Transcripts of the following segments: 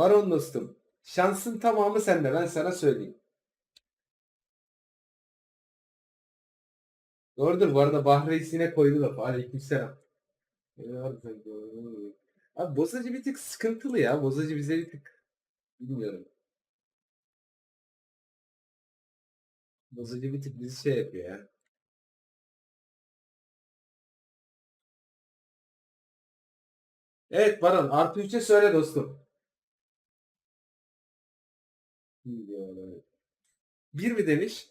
Baron dostum. Şansın tamamı sende ben sana söyleyeyim. Doğrudur bu arada Bahreys yine koydu lafı. Aleykümselam. Abi bozacı bir tık sıkıntılı ya. Bozacı bize bir tık bilmiyorum. Bozacı bir tık bizi şey yapıyor ya. Evet Baron artı 3'e söyle dostum. Bir mi demiş?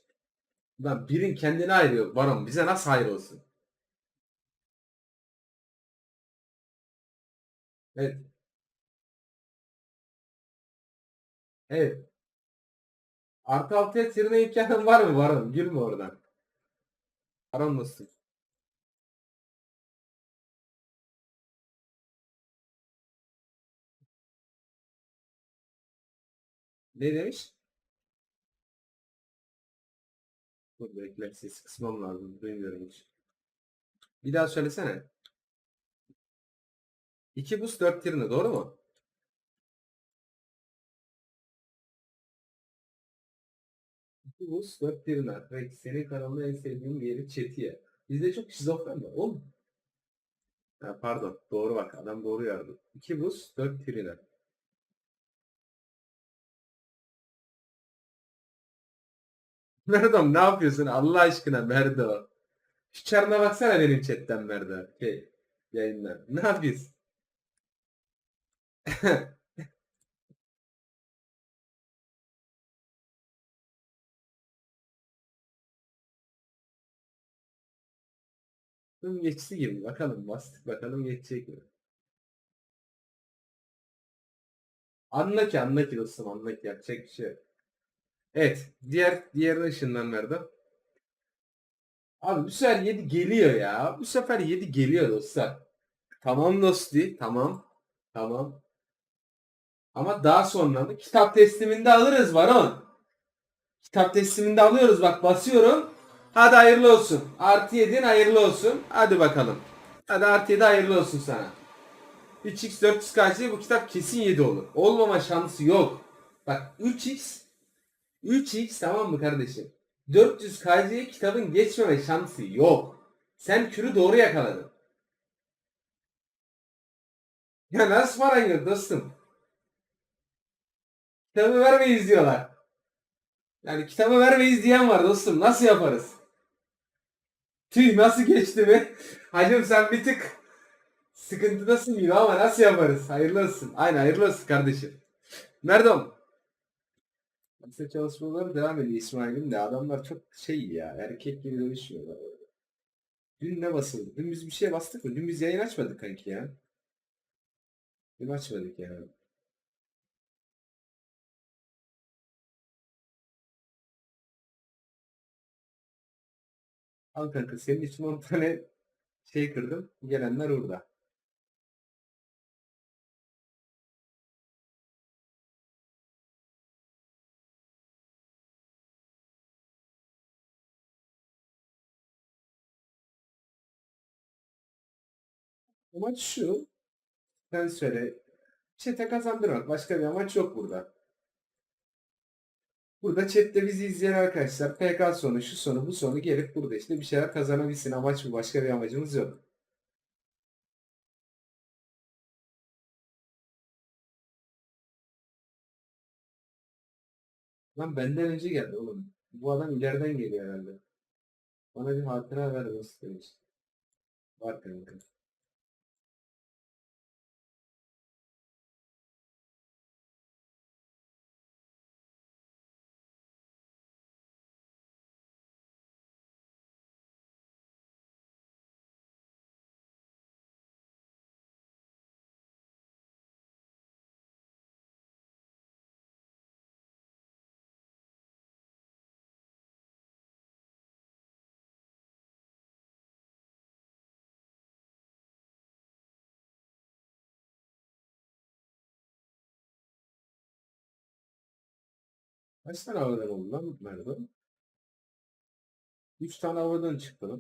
Lan birin kendine ayırıyor Baron. Bize nasıl hayır olsun? Evet. Evet. Artı altıya tirine imkanın var mı Baron? Gülme oradan. Baron nasıl? Ne demiş? Dur bekle sesi kısmam lazım. Duymuyorum hiç. Bir daha söylesene. 2 bus 4 tirine doğru mu? İki bus 4 tirine. Peki senin kanalında en sevdiğim yeri Çetiye. Bizde çok şizofren var. Oğlum. Ha, pardon. Doğru bak. Adam doğru yardı. 2 bus 4 tirine. Merdo ne yapıyorsun Allah aşkına Merdo? Şu çarına baksana benim chatten Merdo. Şey, yayından. Ne yapıyorsun? Bunun geçti gibi. Bakalım bastık bakalım geçecek mi? Anla ki anla ki dostum anla ki yapacak bir şey. yok. Evet. Diğer diğer ışından Merdo. Abi bu sefer 7 geliyor ya. Bu sefer 7 geliyor dostlar. Tamam dosti. Tamam. Tamam. Ama daha sonra mı? Kitap tesliminde alırız Baron. Kitap tesliminde alıyoruz bak basıyorum. Hadi hayırlı olsun. Artı 7'in hayırlı olsun. Hadi bakalım. Hadi artı 7 hayırlı olsun sana. 3x 400 KC bu kitap kesin 7 olur. Olmama şansı yok. Bak 3x 3x tamam mı kardeşim? 400 KC'ye kitabın geçmeme şansı yok. Sen kürü doğru yakaladın. Ya nasıl paran yok dostum? Kitabı vermeyiz diyorlar. Yani kitabı vermeyiz diyen var dostum. Nasıl yaparız? Tüy nasıl geçti mi? Hacım sen bir tık sıkıntıdasın gibi ama nasıl yaparız? Hayırlı olsun. Aynen hayırlı olsun kardeşim. Merdom. Lise çalışmaları devam ediyor İsmail'in de. Adamlar çok şey ya. Erkek gibi dövüşüyorlar. Dün ne basıldı? Dün biz bir şey bastık mı? Dün biz yayın açmadık kanki ya. Dün açmadık ya. Al kanka senin için 10 tane şey kırdım. Gelenler orada. Amaç şu. Söyle. Çete kazandırmak. Başka bir amaç yok burada. Burada chatte bizi izleyen arkadaşlar PK sonu, şu sonu, bu sonu gelip burada işte bir şeyler kazanabilsin. Amaç bu. Başka bir amacımız yok. Lan benden önce geldi oğlum. Bu adam ileriden geliyor herhalde. Bana bir hatıra ver nasıl demiş. Var kanka. Kaç tane havadan oldu lan Merdo? 3 tane havadan çıktı.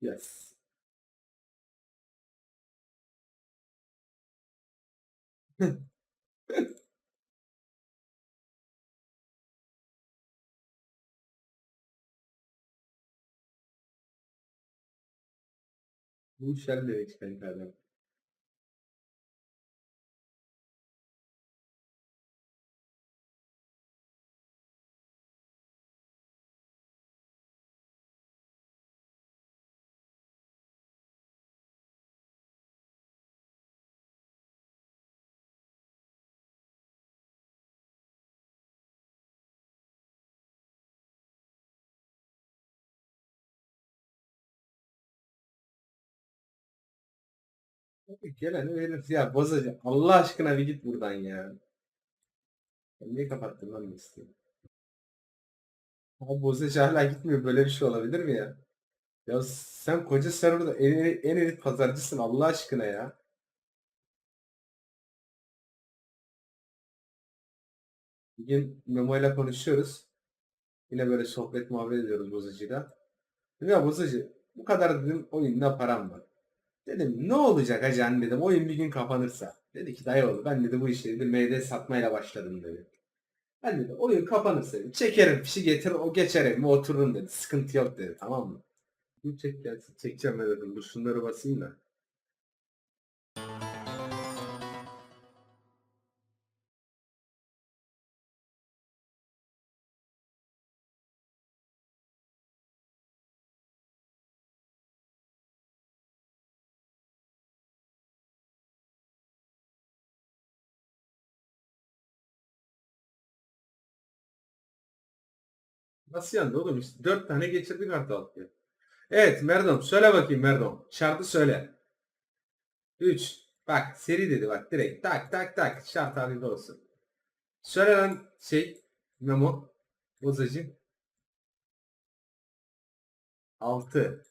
Yes. Bu şer demek adam. Gelen verir ya bozacı. Allah aşkına bir git buradan ya. Niye kapattın lan listeyi? Abi bozacı hala gitmiyor. Böyle bir şey olabilir mi ya? Ya sen koca serverda en, en elit pazarcısın Allah aşkına ya. Bir gün Memo ile konuşuyoruz. Yine böyle sohbet muhabbet ediyoruz bozacıyla. Dedim ya bozacı bu kadar dedim oyunda param var. Dedim ne olacak acan dedim oyun bir gün kapanırsa. Dedi ki dayı oğlu ben dedi bu işe dedi MD satmayla başladım dedi. Ben dedi oyun kapanırsa dedi, çekerim fişi getir o geçer evime otururum dedi. Sıkıntı yok dedi tamam mı? Dur çek gelsin çekeceğim dedim dur şunları basayım da. Nasıl yandı oğlum? Dört tane geçirdik artı altı. Evet Merdom söyle bakayım Merdom. Şartı söyle. 3. Bak seri dedi bak direkt tak tak tak şart halinde olsun. Söyle lan şey Memo bozacı. 6.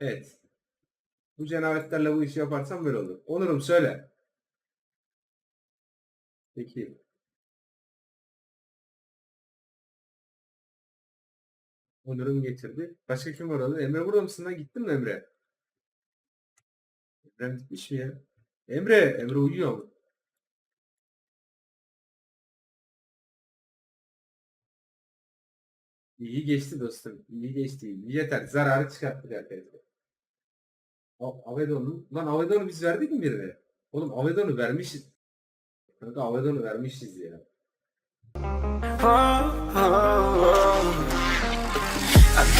Evet. Bu cenabetlerle bu işi yaparsam böyle olur. Onurum söyle. Peki. Onur'un getirdi. Başka kim var orada? Emre burada mısın lan? Gittin mi Emre? Emre gitmiş mi ya? Emre! Emre uyuyor mu? İyi geçti dostum. İyi geçti. Yeter. Zararı çıkarttık arkadaşlar. Avedon'u. Lan Avedon'u biz verdik mi birine? Oğlum Avedon'u vermişiz. Kanka Avedon'u vermişiz ya.